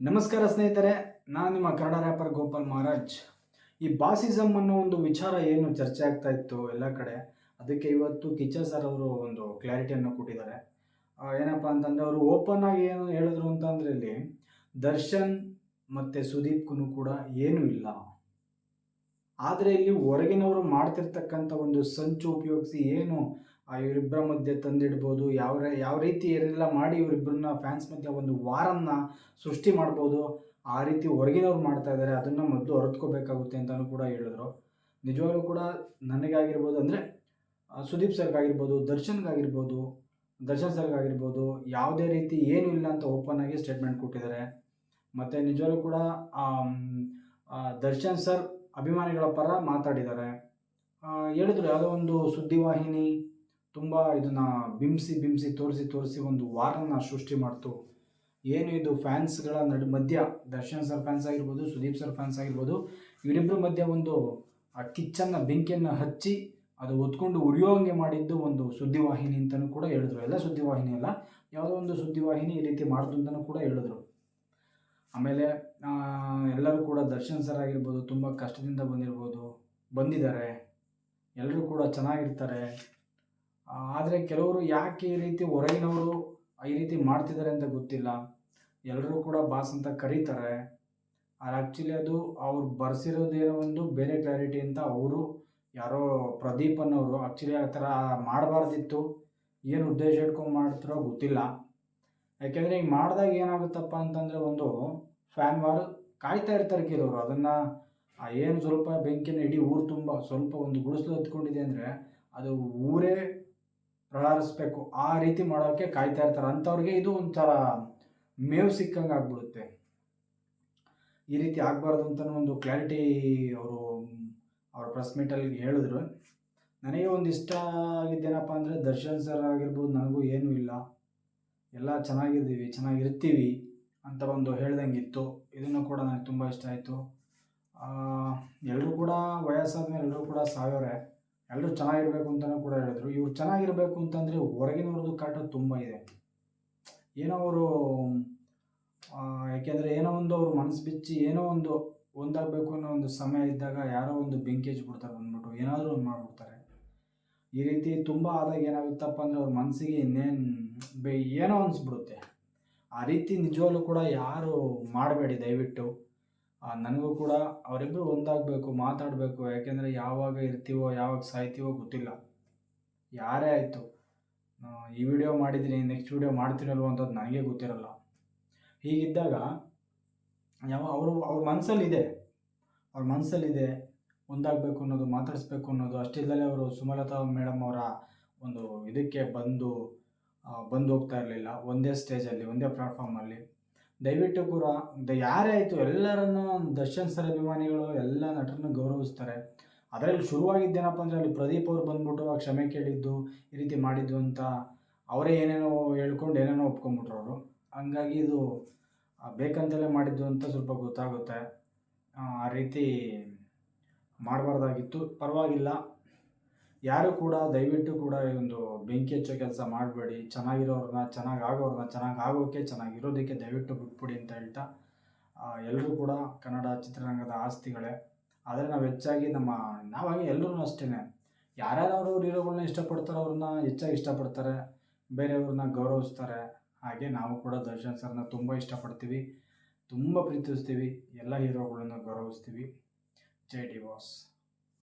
ನಮಸ್ಕಾರ ಸ್ನೇಹಿತರೆ, ನಾನು ನಿಮ್ಮ ಕನ್ನಡ ರ್ಯಾಪರ್ ಗೋಪಾಲ್ ಮಹಾರಾಜ್. ಈ ಬಾಸಿಸಮ್ ಅನ್ನೋ ಒಂದು ವಿಚಾರ ಏನು ಚರ್ಚೆ ಆಗ್ತಾ ಇತ್ತು ಎಲ್ಲ ಕಡೆ, ಅದಕ್ಕೆ ಇವತ್ತು ಕಿಚ್ಚ ಸರ್ ಅವರು ಒಂದು ಕ್ಲಾರಿಟಿಯನ್ನು ಕೊಟ್ಟಿದ್ದಾರೆ. ಏನಪ್ಪ ಅಂತಂದರೆ ಅವರು ಓಪನ್ ಆಗಿ ಏನು ಹೇಳಿದ್ರು ಅಂತಂದ್ರೆ ಇಲ್ಲಿ, ದರ್ಶನ್ ಮತ್ತು ಸುದೀಪ್ಗೂ ಕೂಡ ಏನೂ ಇಲ್ಲ. ಆದರೆ ಇಲ್ಲಿ ಹೊರಗಿನವರು ಮಾಡ್ತಿರ್ತಕ್ಕಂಥ ಒಂದು ಸಂಚು ಉಪಯೋಗಿಸಿ ಏನು ಇವರಿಬ್ಬರ ಮಧ್ಯೆ ತಂದಿಡ್ಬೋದು. ಯಾವ ಯಾವ ರೀತಿ ಏನೆಲ್ಲ ಮಾಡಿ ಇವರಿಬ್ಬರನ್ನ ಫ್ಯಾನ್ಸ್ ಮಧ್ಯೆ ಒಂದು ವಾರನ್ನ ಸೃಷ್ಟಿ ಮಾಡ್ಬೋದು, ಆ ರೀತಿ ಹೊರಗಿನವ್ರು ಮಾಡ್ತಾ ಇದ್ದಾರೆ ಅದನ್ನು ಮೊದಲು ಹೊರತ್ಕೋಬೇಕಾಗುತ್ತೆ ಅಂತಲೂ ಕೂಡ ಹೇಳಿದ್ರು. ನಿಜವಾಗ್ಲೂ ಕೂಡ ನನಗಾಗಿರ್ಬೋದು ಅಂದರೆ ಸುದೀಪ್ ಸರ್ಗಾಗಿರ್ಬೋದು, ದರ್ಶನ್ಗಾಗಿರ್ಬೋದು, ದರ್ಶನ್ ಸರ್ಗಾಗಿರ್ಬೋದು, ಯಾವುದೇ ರೀತಿ ಏನೂ ಇಲ್ಲ ಅಂತ ಓಪನ್ ಆಗಿ ಸ್ಟೇಟ್ಮೆಂಟ್ ಕೊಟ್ಟಿದ್ದಾರೆ. ಮತ್ತು ನಿಜವಾಗ್ಲೂ ಕೂಡ ದರ್ಶನ್ ಸರ್ ಅಭಿಮಾನಿಗಳ ಪರ ಮಾತಾಡಿದ್ದಾರೆ. ಹೇಳಿದ್ರು, ಯಾವುದೋ ಒಂದು ಸುದ್ದಿವಾಹಿನಿ ತುಂಬ ಇದನ್ನು ಬಿಂಬಿಸಿ ಬಿಂಬಿಸಿ, ತೋರಿಸಿ ತೋರಿಸಿ ಒಂದು ವಾರನ ಸೃಷ್ಟಿ ಮಾಡ್ತು. ಏನು ಇದು ಫ್ಯಾನ್ಸ್ಗಳ ನಡು ಮಧ್ಯ, ದರ್ಶನ್ ಸರ್ ಫ್ಯಾನ್ಸ್ ಆಗಿರ್ಬೋದು, ಸುದೀಪ್ ಸರ್ ಫ್ಯಾನ್ಸ್ ಆಗಿರ್ಬೋದು ಇವರಿಬ್ಬರ ಮಧ್ಯೆ ಒಂದು ಆ ಕಿಚ್ಚನ್ನು, ಬೆಂಕಿಯನ್ನು ಹಚ್ಚಿ ಅದು ಹೊತ್ಕೊಂಡು ಉರಿಯೋಂಗೆ ಮಾಡಿದ್ದು ಒಂದು ಸುದ್ದಿವಾಹಿನಿ ಅಂತಲೂ ಕೂಡ ಹೇಳಿದ್ರು. ಎಲ್ಲ ಸುದ್ದಿವಾಹಿನಿ ಅಲ್ಲ, ಯಾವುದೋ ಒಂದು ಸುದ್ದಿವಾಹಿನಿ ಈ ರೀತಿ ಮಾಡ್ತು ಅಂತಲೂ ಕೂಡ ಹೇಳಿದ್ರು. ಆಮೇಲೆ ಎಲ್ಲರೂ ಕೂಡ ದರ್ಶನ್ ಸರ್ ಆಗಿರ್ಬೋದು, ತುಂಬ ಕಷ್ಟದಿಂದ ಬಂದಿರ್ಬೋದು, ಬಂದಿದ್ದಾರೆ. ಎಲ್ಲರೂ ಕೂಡ ಚೆನ್ನಾಗಿರ್ತಾರೆ. ಆದರೆ ಕೆಲವರು ಯಾಕೆ ಈ ರೀತಿ ಹೊರಗಿನವರು ಈ ರೀತಿ ಮಾಡ್ತಿದ್ದಾರೆ ಅಂತ ಗೊತ್ತಿಲ್ಲ. ಎಲ್ಲರೂ ಕೂಡ ಬಾಸ್ ಅಂತ ಕರೀತಾರೆ. ಆದರೆ ಆ್ಯಕ್ಚುಲಿ ಅದು ಅವ್ರು ಬರ್ಸಿರೋದೇನೋ ಒಂದು ಬೇರೆ ಕ್ಲಾರಿಟಿ ಅಂತ ಅವರು ಯಾರೋ ಪ್ರದೀಪ್ ಅನ್ನೋರು ಆ್ಯಕ್ಚುಲಿ ಆ ಥರ ಮಾಡಬಾರ್ದಿತ್ತು. ಏನು ಉದ್ದೇಶ ಇಟ್ಕೊಂಡು ಮಾಡ್ತಾರೋ ಗೊತ್ತಿಲ್ಲ. ಯಾಕೆಂದರೆ ಈಗ ಮಾಡಿದಾಗ ಏನಾಗುತ್ತಪ್ಪ ಅಂತಂದರೆ ಒಂದು ಫ್ಯಾನ್ ವಾರ್ ಕಾಯ್ತಾ ಇರ್ತಾರೆ ಕೆಲವರು. ಅದನ್ನು ಏನು ಸ್ವಲ್ಪ ಬೆಂಕಿನ ಇಡೀ ಊರು ತುಂಬ ಸ್ವಲ್ಪ ಒಂದು ಗುಡಿಸಲು ಹತ್ಕೊಂಡಿದೆ ಅಂದರೆ ಅದು ಊರೇ ಪ್ರಹರಿಸ್ಬೇಕು ಆ ರೀತಿ ಮಾಡೋಕ್ಕೆ ಕಾಯ್ತಾ ಇರ್ತಾರೆ. ಅಂಥವ್ರಿಗೆ ಇದು ಒಂಥರ ಮೇವು ಸಿಕ್ಕಂಗೆ ಆಗ್ಬಿಡುತ್ತೆ. ಈ ರೀತಿ ಆಗಬಾರ್ದು ಅಂತಲೂ ಒಂದು ಕ್ಲಾರಿಟಿ ಅವರು, ಅವ್ರ ಪ್ರೆಸ್ ಮೀಟಲ್ಲಿ ಹೇಳಿದ್ರು. ನನಗೆ ಒಂದು ಇಷ್ಟ ಆಗಿದ್ದೇನಪ್ಪ ಅಂದರೆ ದರ್ಶನ್ ಸರ್ ಆಗಿರ್ಬೋದು, ನನಗೂ ಏನೂ ಇಲ್ಲ. ಎಲ್ಲ ಚೆನ್ನಾಗಿದ್ದೀವಿ, ಚೆನ್ನಾಗಿರ್ತೀವಿ ಅಂತ ಒಂದು ಹೇಳ್ದಂಗಿತ್ತು ಇದನ್ನು ಕೂಡ ನನಗೆ ತುಂಬ ಇಷ್ಟ ಆಯಿತು. ಎಲ್ಲರೂ ಕೂಡ ವಯಸ್ಸಾದ ಮೇಲೆ ಎಲ್ಲರೂ ಕೂಡ ಸಾಯೋರೆ. ಎಲ್ಲರೂ ಚೆನ್ನಾಗಿರ್ಬೇಕು ಅಂತಲೂ ಕೂಡ ಹೇಳಿದ್ರು. ಇವ್ರು ಚೆನ್ನಾಗಿರಬೇಕು ಅಂತಂದರೆ ಹೊರಗಿನವ್ರದ್ದು ಕಾಟ ತುಂಬ ಇದೆ. ಏನೋ ಅವರು ಯಾಕೆಂದರೆ ಏನೋ ಒಂದು ಅವ್ರ ಮನಸ್ಸು ಬಿಚ್ಚಿ ಏನೋ ಒಂದು ಒಂದಾಗಬೇಕು ಅನ್ನೋ ಒಂದು ಸಮಯ ಇದ್ದಾಗ ಯಾರೋ ಒಂದು ಬೆಂಕಿ ಹಚ್ಬಿಡ್ತಾರೆ ಬಂದ್ಬಿಟ್ಟು. ಏನಾದರೂ ಒಂದು ಮಾಡಿಬಿಡ್ತಾರೆ. ಈ ರೀತಿ ತುಂಬ ಆದಾಗ ಏನಾಗುತ್ತಪ್ಪ ಅಂದರೆ ಅವ್ರ ಮನಸ್ಸಿಗೆ ಇನ್ನೇನು ಬೇ, ಏನೋ ಅನಿಸ್ಬಿಡುತ್ತೆ. ಆ ರೀತಿ ನಿಜವಾಗ್ಲೂ ಕೂಡ ಯಾರು ಮಾಡಬೇಡಿ ದಯವಿಟ್ಟು. ನನಗೂ ಕೂಡ ಅವರಿಬ್ಬರು ಒಂದಾಗಬೇಕು, ಮಾತಾಡಬೇಕು, ಯಾಕೆಂದರೆ ಯಾವಾಗ ಇರ್ತೀವೋ, ಯಾವಾಗ ಸಾಯ್ತೀವೋ ಗೊತ್ತಿಲ್ಲ. ಯಾರೇ ಆಯಿತು ಈ ವಿಡಿಯೋ ಮಾಡಿದ್ದೀನಿ ನೆಕ್ಸ್ಟ್ ವಿಡಿಯೋ ಮಾಡ್ತೀನಲ್ವೋ ಅಂತದ್ದು ನನಗೆ ಗೊತ್ತಿರಲ್ಲ. ಹೀಗಿದ್ದಾಗ, ಯಾವ, ಅವರು, ಅವ್ರ ಮನಸ್ಸಲ್ಲಿದೆ ಅವ್ರ ಮನಸ್ಸಲ್ಲಿದೆ ಒಂದಾಗಬೇಕು ಅನ್ನೋದು, ಮಾತಾಡಿಸ್ಬೇಕು ಅನ್ನೋದು. ಅಷ್ಟಿಲ್ಲದೆ ಅವರು ಸುಮಲತಾ ಮೇಡಮ್ ಅವರ ಒಂದು ಇದಕ್ಕೆ ಬಂದು ಬಂದು ಹೋಗ್ತಾ ಇರಲಿಲ್ಲ. ಒಂದೇ ಸ್ಟೇಜಲ್ಲಿ ಒಂದೇ ಪ್ಲಾಟ್ಫಾರ್ಮಲ್ಲಿ ದಯವಿಟ್ಟು ಕೂಡ ಯಾರೇ ಆಯಿತು ಎಲ್ಲರನ್ನು ದರ್ಶನ್ ಸರ್ ಅಭಿಮಾನಿಗಳು ಎಲ್ಲ ನಟರನ್ನು ಗೌರವಿಸ್ತಾರೆ. ಅದರಲ್ಲಿ ಶುರುವಾಗಿದ್ದೇನಪ್ಪ ಅಂದರೆ ಅಲ್ಲಿ ಪ್ರದೀಪ್ ಅವ್ರು ಬಂದ್ಬಿಟ್ಟು ಆ ಕ್ಷಮೆ ಕೇಳಿದ್ದು, ಈ ರೀತಿ ಮಾಡಿದ್ದು ಅಂತ ಅವರೇ ಏನೇನೋ ಹೇಳ್ಕೊಂಡು ಏನೇನೋ ಒಪ್ಕೊಂಡ್ಬಿಟ್ರು ಅವರು. ಹಂಗಾಗಿ ಇದು ಬೇಕಂತಲೇ ಮಾಡಿದ್ದು ಅಂತ ಸ್ವಲ್ಪ ಗೊತ್ತಾಗುತ್ತೆ. ಆ ರೀತಿ ಮಾಡಬಾರ್ದಾಗಿತ್ತು. ಪರವಾಗಿಲ್ಲ. ಯಾರು ಕೂಡ, ದಯವಿಟ್ಟು ಕೂಡ ಈ ಒಂದು ಬೆಂಕಿ ಹಚ್ಚೋ ಕೆಲಸ ಮಾಡಬೇಡಿ. ಚೆನ್ನಾಗಿರೋರನ್ನ ಚೆನ್ನಾಗಿ ಆಗೋರನ್ನ ಚೆನ್ನಾಗಿ ಆಗೋಕ್ಕೆ ಚೆನ್ನಾಗಿರೋದಕ್ಕೆ ದಯವಿಟ್ಟು ಬಿಟ್ಬಿಡಿ ಅಂತ ಹೇಳ್ತಾ ಎಲ್ಲರೂ ಕೂಡ ಕನ್ನಡ ಚಿತ್ರರಂಗದ ಆಸ್ತಿಗಳೇ. ಆದರೆ ನಾವು ಹೆಚ್ಚಾಗಿ ನಮ್ಮ, ನಾವಾಗಿ ಎಲ್ಲರೂ ಅಷ್ಟೇ ಯಾರ್ಯಾರು ಹೀರೋಗಳನ್ನ ಇಷ್ಟಪಡ್ತಾರೋ ಅವ್ರನ್ನ ಹೆಚ್ಚಾಗಿ ಇಷ್ಟಪಡ್ತಾರೆ. ಬೇರೆಯವ್ರನ್ನ ಗೌರವಿಸ್ತಾರೆ. ಹಾಗೆ ನಾವು ಕೂಡ ದರ್ಶನ್ ಸರ್ನ ತುಂಬ ಇಷ್ಟಪಡ್ತೀವಿ. ತುಂಬ ಪ್ರೀತಿಸ್ತೀವಿ. ಎಲ್ಲ ಹೀರೋಗಳನ್ನ ಗೌರವಿಸ್ತೀವಿ. ಜೈ ಡಿ ಬಾಸ್.